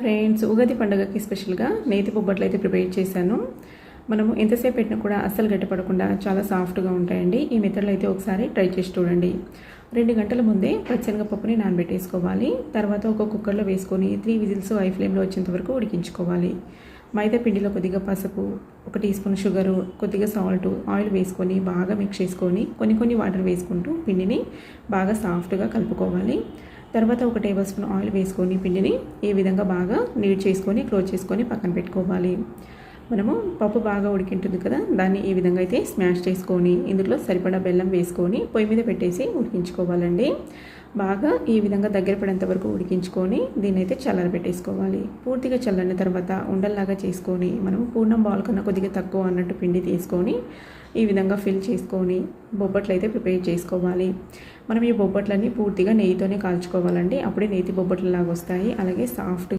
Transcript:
Friends Ugadi పండుగకి స్పెషల్గా నేతి బొబ్బట్లు అయితే ప్రిపేర్ చేశాను. మనము ఎంతసేపు పెట్టినా కూడా అస్సలు గట్టపడకుండా చాలా సాఫ్ట్గా ఉంటాయండి. ఈ మెథడ్లో అయితే ఒకసారి ట్రై చేసి చూడండి. రెండు గంటల ముందే పచ్చనగపప్పుని నానబెట్టేసుకోవాలి. తర్వాత ఒక కుక్కర్లో వేసుకొని త్రీ విజిల్స్ ఐ ఫ్లేమ్లో వచ్చేంత వరకు ఉడికించుకోవాలి. మైదా పిండిలో కొద్దిగా పసుపు ఒక టీ స్పూన్ షుగరు కొద్దిగా సాల్ట్ ఆయిల్ వేసుకొని బాగా మిక్స్ చేసుకొని కొన్ని కొన్ని వాటర్ వేసుకుంటూ పిండిని బాగా సాఫ్ట్గా కలుపుకోవాలి. తర్వాత ఒక టేబుల్ స్పూన్ ఆయిల్ వేసుకొని పిండిని ఈ విధంగా బాగా నీట్ చేసుకొని క్లోజ్ చేసుకొని పక్కన పెట్టుకోవాలి. మనము పప్పు బాగా ఉడికింటుంది కదా దాన్ని ఈ విధంగా అయితే స్మాష్ చేసుకొని ఇందులో సరిపడా బెల్లం వేసుకొని పొయ్యి మీద పెట్టేసి ఉడికించుకోవాలండి. బాగా ఈ విధంగా దగ్గర పడేంత వరకు ఉడికించుకొని దీన్ని అయితే చల్లరబెట్టేసుకోవాలి. పూర్తిగా చల్లని తర్వాత ఉండల్లాగా చేసుకొని మనం పూర్ణం బాల్ కన్నా కొద్దిగా తక్కువ అన్నట్టు పిండి తీసుకొని ఈ విధంగా ఫిల్ చేసుకొని బొబ్బట్లు అయితే ప్రిపేర్ చేసుకోవాలి. మనం ఈ బొబ్బట్లన్నీ పూర్తిగా నెయ్యితోనే కాల్చుకోవాలండి. అప్పుడే నేతి బొబ్బట్లు లాగా వస్తాయి. అలాగే సాఫ్ట్